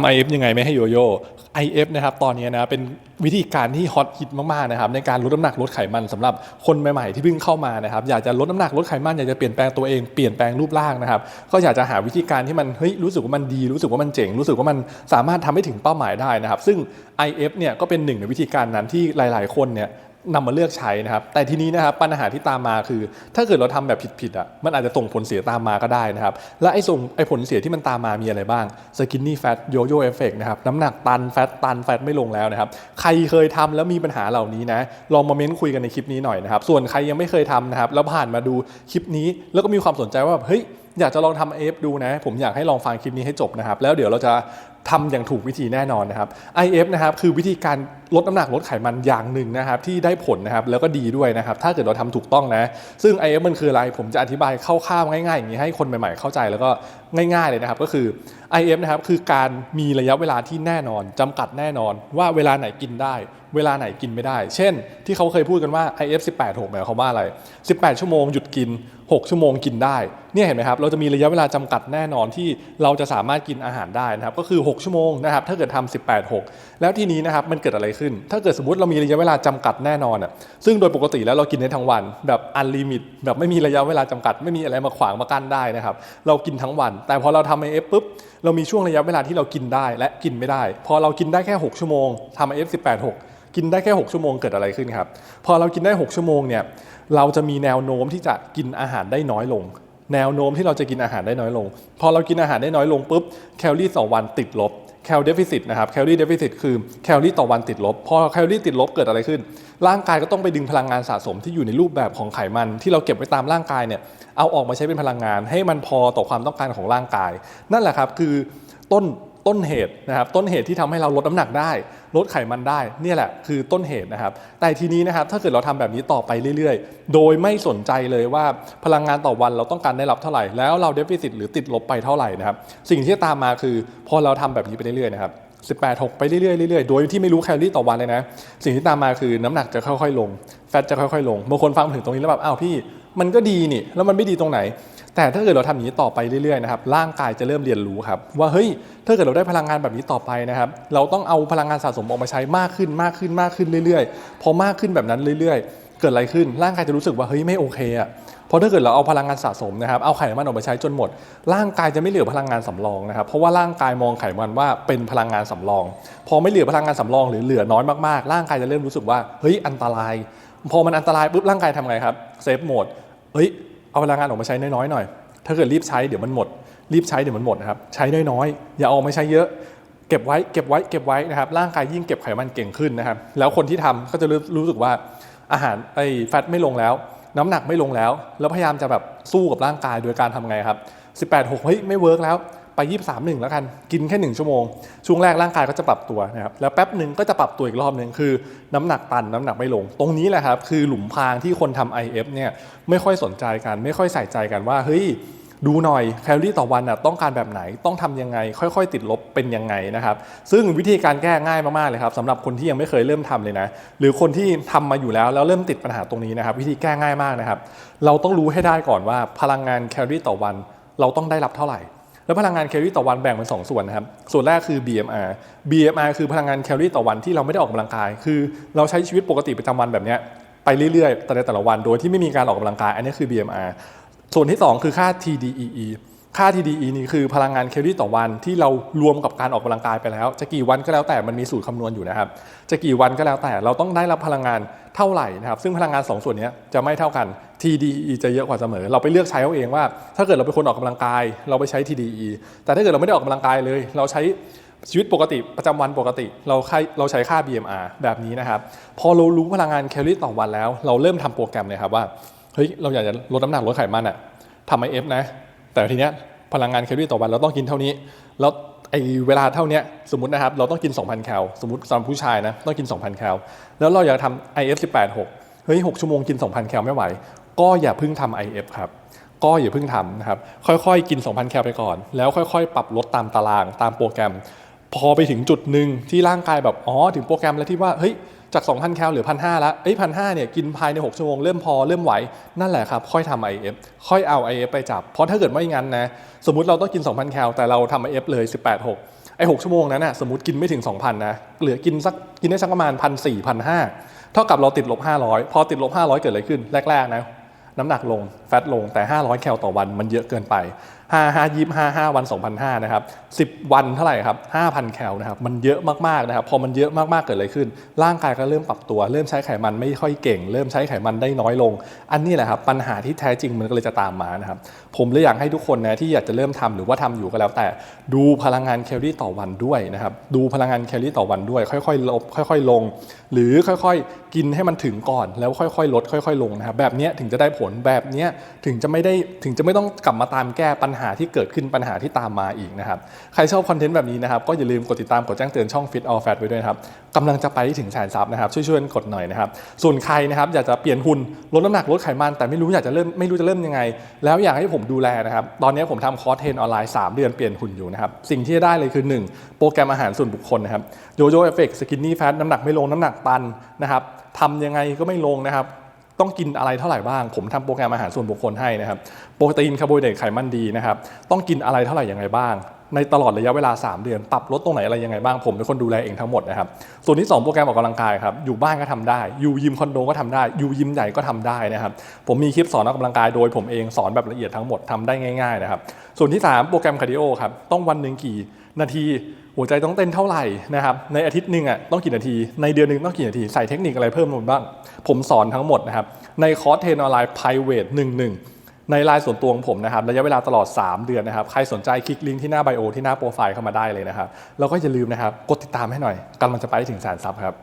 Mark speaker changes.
Speaker 1: ำ IF ยังไงไม่ให้โยโย่ IF นะครับตอนนี้นะเป็นวิธีการที่ฮอตฮิตมากๆนะครับในการลดน้ำหนักลดไขมันสำหรับคนใหม่ๆที่เพิ่งเข้ามานะครับอยากจะลดน้ำหนักลดไขมันอยากจะเปลี่ยนแปลงตัวเองเปลี่ยนแปลงรูปร่างนะครับก็อยากจะหาวิธีการที่มันเฮ้ยรู้สึกว่ามันดีรู้สึกว่ามันเจ๋งรู้สึกว่ามันสามารถทำให้ถึงเป้าหมายได้นะครับซึ่ง IF เนี่ยก็เป็นหนึ่งในวิธีการนั้นที่หลาย ๆ คนเนี่ย นำมาเลือกใช้นะครับ แต่ทีนี้นะครับปัญหาที่ตามมาคือ ถ้าเกิดเราทำแบบผิดๆอะมันอาจจะส่งผลเสียตามมาก็ได้นะครับ และไอ้ส่งไอ้ผลเสียที่มันตามมามีอะไรบ้างสกินนี่แฟตโยโย่เอฟเฟกนะครับน้ำหนักตันแฟตตันแฟตไม่ลงแล้วนะครับ ใครเคยทำแล้วมีปัญหาเหล่านี้นะลองมาเม้นคุยกันในคลิปนี้หน่อยนะครับ ส่วนใครยังไม่เคยทำนะครับแล้วผ่านมาดูคลิปนี้แล้วก็มีความสนใจว่าแบบเฮ้ย อยากจะลองทำเอฟดูนะ ผมอยากให้ลองฟังคลิปนี้ให้จบนะครับ แล้วเดี๋ยวเราจะทำอย่างถูกวิธีแน่นอนนะครับ IF นะครับคือวิธีการลดน้ำหนักลดไขมันอย่างหนึ่งนะครับ ที่ได้ผลนะครับแล้วก็ดีด้วยนะครับ ถ้าเกิดเราทำถูกต้องนะ ซึ่ง IF มันคืออะไรผมจะอธิบายคร่าวๆง่ายๆอย่างนี้ให้คนใหม่ๆเข้าใจแล้วก็ ง่ายๆเลยนะครับก็คือ IF นะครับคือการมีระยะเวลาที่แน่นอนจำกัดแน่นอน ว่าเวลาไหนกินได้ เวลาไหนกินไม่ได้ เช่น ที่เขาเคยพูดกันว่า IF 18 6หมายความว่าอะไร 18 ชั่วโมงหยุดกิน 6 ชั่วโมงกินได้เนี่ยเห็นไหมครับเราจะมีระยะเวลาจำกัดแน่นอนที่เราจะสามารถกินอาหารได้นะครับก็คือ 6 ชั่วโมงนะครับถ้าเกิดทำ18 6 แล้วทีนี้นะครับมันเกิดอะไรขึ้น ถ้าเกิดสมมติเรามีระยะเวลาจำกัดแน่นอนอะซึ่งโดยปกติแล้วเรากินได้ทั้งวัน แบบอันลิมิตแบบไม่มีระยะเวลาจำกัด ไม่มีอะไรมาขวางมากั้นได้นะครับเรากินทั้งวันแต่พอเราทำ IF ปุ๊บเรามีช่วงระยะเวลาที่เรากินได้และกินไม่ได้ พอเรากินได้แค่ 6 ชั่วโมงทำ IF 18 6กินได้แค่ 6 ชั่วโมงเกิดอะไรขึ้นครับ พอเรากินได้ 6 ชั่วโมงเนี่ยเราจะมีแนวโน้มที่จะกินอาหารได้น้อยลง แนวโน้มที่เราจะกินอาหารได้น้อยลง พอเรากินอาหารได้น้อยลงปุ๊บแคลอรี่ต่อวันติดลบ แคลเดฟิซิตนะครับแคลอรี่เดฟิซิตคือแคลอรี่ต่อวันติดลบ พอแคลอรี่ติดลบเกิดอะไรขึ้น ร่างกายก็ต้องไปดึงพลังงานสะสมที่อยู่ในรูปแบบของไขมัน ที่เราเก็บไว้ตามร่างกายเนี่ยเอาออกมาใช้เป็นพลังงาน ให้มันพอต่อความต้องการของร่างกาย นั่นแหละครับคือต้น ต้นเหตุนะครับต้นเหตุที่ทำให้เราลดน้ำหนักได้ ลดไขมันได้เนี่ยแหละคือต้นเหตุนะครับ แต่ทีนี้นะครับถ้าเกิดเราทำแบบนี้ต่อไปเรื่อยๆ โดยไม่สนใจเลยว่าพลังงานต่อวันเราต้องการได้รับเท่าไหร่ แล้วเราเดฟิซิตหรือติดลบไปเท่าไหร่นะครับ สิ่งที่ตามมาคือ พอเราทำแบบนี้ไปเรื่อยๆนะครับ18 6 ไปเรื่อยๆเรื่อยๆ โดยที่ไม่รู้แคลอรี่ต่อวันเลยนะ สิ่งที่ตามมาคือน้ำหนักจะค่อยๆ ลง แฟตจะค่อยๆ ลง บางคนฟังถึงตรงนี้แล้วแบบ อ้าวพี่ มันก็ดีนี่ แล้วมันไม่ดีตรงไหน แต่ถ้าเกิดเราทำอย่างนี้ต่อไปเรื่อยๆนะครับร่างกายจะเริ่มเรียนรู้ครับว่าเฮ้ยถ้าเกิดเราได้พลังงานแบบนี้ต่อไปนะครับ เราต้องเอาพลังงานสะสมออกมาใช้มากขึ้นมากขึ้นมากขึ้นเรื่อยๆ พอมากขึ้นแบบนั้นเรื่อยๆ เกิดอะไรขึ้นร่างกายจะรู้สึกว่าเฮ้ยไม่โอเคอะเพราะถ้าเกิดเราเอาพลังงานสะสมนะครับเอาไขมันออกมาใช้จนหมด ร่างกายจะไม่เหลือพลังงานสำรองนะครับเพราะว่าร่างกายมองไขมันว่าเป็นพลังงานสำรอง พอไม่เหลือพลังงานสำรอง หรือเหลือน้อยมากๆ ร่างกายจะเริ่มรู้สึกว่าเฮ้ยอันตราย พอมันอันตรายปุ๊บร่างกายทำไงครับเซฟโหมดเฮ้ย เอาพลังงานออกมาใช้น้อยๆหน่อย ถ้าเกิดรีบใช้เดี๋ยวมันหมด รีบใช้เดี๋ยวมันหมดนะครับ ใช้น้อยๆ อย่าเอามาใช้เยอะ เก็บไว้ เก็บไว้ เก็บไว้นะครับ ร่างกายยิ่งเก็บไขมันเก่งขึ้นนะครับ แล้วคนที่ทำก็จะรู้รู้สึกว่าอาหารไอ้แฟตไม่ลงแล้ว น้ำหนักไม่ลงแล้ว แล้วพยายามจะแบบสู้กับร่างกายโดยการทำไงครับ 18 6เฮ้ยไม่เวิร์กแล้ว ไป 23 1 แล้วกัน กินแค่ 1 ชั่วโมง ช่วงแรกร่างกายก็จะปรับตัวนะครับ แล้วแป๊บหนึ่งก็จะปรับตัวอีกรอบหนึ่งคือ น้ำหนักตันน้ำหนักไม่ลง ตรงนี้แหละครับ คือหลุมพรางที่คนทำ IF เนี่ยไม่ค่อยสนใจกัน ไม่ค่อยใส่ใจกันว่า เฮ้ย ดูหน่อยแคลอรี่ต่อวันน่ะต้องการแบบไหนต้องทำยังไง ค่อย ๆ ติดลบเป็นยังไงนะครับ ซึ่งวิธีการแก้ง่ายมากๆเลยครับสำหรับคนที่ยังไม่เคยเริ่มทำเลยนะ หรือคนที่ทำมาอยู่แล้วแล้วเริ่มติดปัญหาตรงนี้นะครับ วิธีแก้ง่ายมากนะครับ เราต้องรู้ให้ได้ก่อนว่าพลังงานแคลอรี่ต่อวัน เราต้องได้รับเท่าไหร่ แล้วพลังงานแคลอรี่ต่อวันแบ่งเป็น 2 ส่วนนะครับ ส่วนแรกคือ BMR BMR คือพลังงานแคลอรี่ต่อวันที่เราไม่ได้ออกกำลังกาย คือเราใช้ชีวิตปกติประจำวันแบบนี้ไปเรื่อยๆแต่ในแต่ละวันโดยที่ไม่มีการออกกำลังกาย อันนี้คือ BMR ส่วนที่ 2 คือค่า TDEE ค่า TDE นี่คือพลังงานแคลอรี่ต่อวันที่เรารวมกับการออกกำลังกายไปแล้ว จะกี่วันก็แล้วแต่มันมีสูตรคำนวณอยู่นะครับ จะกี่วันก็แล้วแต่เราต้องได้รับพลังงานเท่าไหร่นะครับ ซึ่งพลังงาน 2 ส่วนนี้จะไม่เท่ากัน TDE จะเยอะกว่าเสมอ เราไปเลือกใช้เอาเองว่า ถ้าเกิดเราเป็นคนออกกำลังกาย เราไปใช้ TDE แต่ถ้าเกิดเราไม่ได้ออกกำลังกายเลย เราใช้ชีวิตปกติประจำวันปกติเราใช้เราใช้ค่า BMR แบบนี้นะครับ พอเรารู้พลังงานแคลอรี่ต่อวันแล้ว เราเริ่มทำโปรแกรมเลยครับว่าเฮ้ยเราอยากจะลดน้ำหนักลดไขมันอะทำ IF นะ แต่ทีเนี้ยพลังงานแคลอรี่ต่อวันเราต้องกินเท่านี้ แล้วไอเวลาเท่านี้สมมตินะครับเราต้องกิน 2,000 แคลสมมติสำหรับผู้ชายนะต้องกิน 2,000 แคลแล้วเราอยากทำ IF 18 6เฮ้ย6ชั่วโมงกิน 2,000 แคลไม่ไหว ก็อย่าเพิ่งทำ IF ครับก็อย่าเพิ่งทำนะครับค่อยๆ กิน 2,000 แคลไปก่อน แล้วค่อยๆ ปรับลดตามตารางตามโปรแกรม พอไปถึงจุดหนึ่งที่ร่างกายแบบอ๋อถึงโปรแกรมแล้วที่ว่าเฮ้ย จาก 2,000 แคลเหลือ 1,500แล้วเอ้ย1,500เนี่ยกินภายใน 6 ชั่วโมงเริ่มพอเริ่มไหว นั่นแหละครับ ค่อยทำ IF ค่อยเอา IF ไปจับ เพราะถ้าเกิดไม่งั้นนะ สมมติเราต้องกิน 2,000 แคลแต่เราทำ IF เลย 18 6 ไอ้หกชั่วโมงนั้นน่ะสมมติกินไม่ถึง 2,000 นะ เหลือกินสักกินได้สักประมาณพันสี่พันห้าเท่ากับเราติดลบ 500 พอติดลบ 500 เกิดอะไรขึ้นแรกๆนะน้ำหนักลงแฟตลงแต่ 500 แคลต่อวันมันเยอะเกินไป 5 5 25 5 วัน2,500นะครับ 10 วันเท่าไหร่ครับ 5,000 แคลนะครับ มันเยอะมากๆนะครับ พอมันเยอะมากๆ เกิดอะไรขึ้น ร่างกายก็เริ่มปรับตัว เริ่มใช้ไขมันไม่ค่อยเก่ง เริ่มใช้ไขมันได้น้อยลง อันนี้แหละครับ ปัญหาที่แท้จริงมันก็เลยจะตามมานะครับ ผมเลยอยากให้ทุกคนนะที่อยากจะเริ่มทำหรือว่าทำอยู่ก็แล้วแต่ ดูพลังงานแคลอรี่ต่อวันด้วยนะครับ ดูพลังงานแคลอรี่ต่อวันด้วย ค่อยๆลบค่อย ๆ ลง หรือค่อยๆ กินให้มันถึงก่อน แล้วค่อยๆ ลด ค่อย ๆ ลงนะครับ แบบนี้ถึงจะได้ผล แบบนี้ถึงจะไม่ได้ ถึงจะไม่ต้องกลับมาตามแก้ปัญหาาที่เกิดขึ้นปัญหาที่ตามมาอีกนะครับ ใครชอบคอนเทนต์แบบนี้นะครับ ก็อย่าลืมกดติดตามกดแจ้งเตือนช่อง Fit All Fat ไว้ด้วยครับกำลังจะไปถึงแสนซับนะครับ ช่วยๆกันกดหน่อยนะครับ ส่วนใครนะครับอยากจะเปลี่ยนหุ่นลดน้ำหนักลดไขมันแต่ไม่รู้อยากจะเริ่มไม่รู้จะเริ่มยังไง แล้วอยากให้ผมดูแลนะครับตอนนี้ผมทำคอร์สเทรนออนไลน์ 3 เดือนเปลี่ยนหุ่นอยู่นะครับสิ่งที่จะได้เลยคือ 1 โปรแกรมอาหารส่วนบุคคลนะครับโยโย่เอฟเฟกต์สกินนี่แฟตน้ำหนักไม่ลงน้ำหนักตันนะครับทำยังไงก็ไม่ลงนะครับ ต้องกินอะไรเท่าไหร่บ้าง ผมทำโปรแกรมอาหารส่วนบุคคลให้นะครับ โปรตีนคาร์โบไฮเดรตไขมันดีนะครับ ต้องกินอะไรเท่าไหร่ยังไงบ้าง ในตลอดระยะเวลา 3 เดือน ปรับลดตรงไหนอะไรยังไงบ้างผมเป็นคนดูแลเองทั้งหมดนะครับส่วนที่ 2 โปรแกรมออกกำลังกายครับอยู่บ้านก็ทำได้ อยู่ยิมคอนโดก็ทำได้ อยู่ยิมใหญ่ก็ทำได้นะครับผมมีคลิปสอนออกกำลังกายโดยผมเองสอนแบบละเอียดทั้งหมดทำได้ง่ายๆนะครับส่วนที่ 3 โปรแกรมคาร์ดิโอครับต้องวันหนึ่งกี่นาทีหัวใจต้องเต้นเท่าไหร่นะครับในอาทิตย์หนึ่งอะต้องกี่นาที ในเดือนหนึ่งต้องกี่นาทีใส่เทคนิคอะไรเพิ่มลงบ้าง ผมสอนทั้งหมดนะครับในคอร์สเทรนออนไลน์ private 11 ในไลน์ส่วนตัวของผมนะครับระยะเวลาตลอด 3 เดือนนะครับใครสนใจคลิกลิงก์ที่หน้าไบโอที่หน้าโปรไฟล์เข้ามาได้เลยนะครับแล้วก็อย่าลืมนะครับกดติดตามให้หน่อยกำลังจะไปถึงแสนซับครับ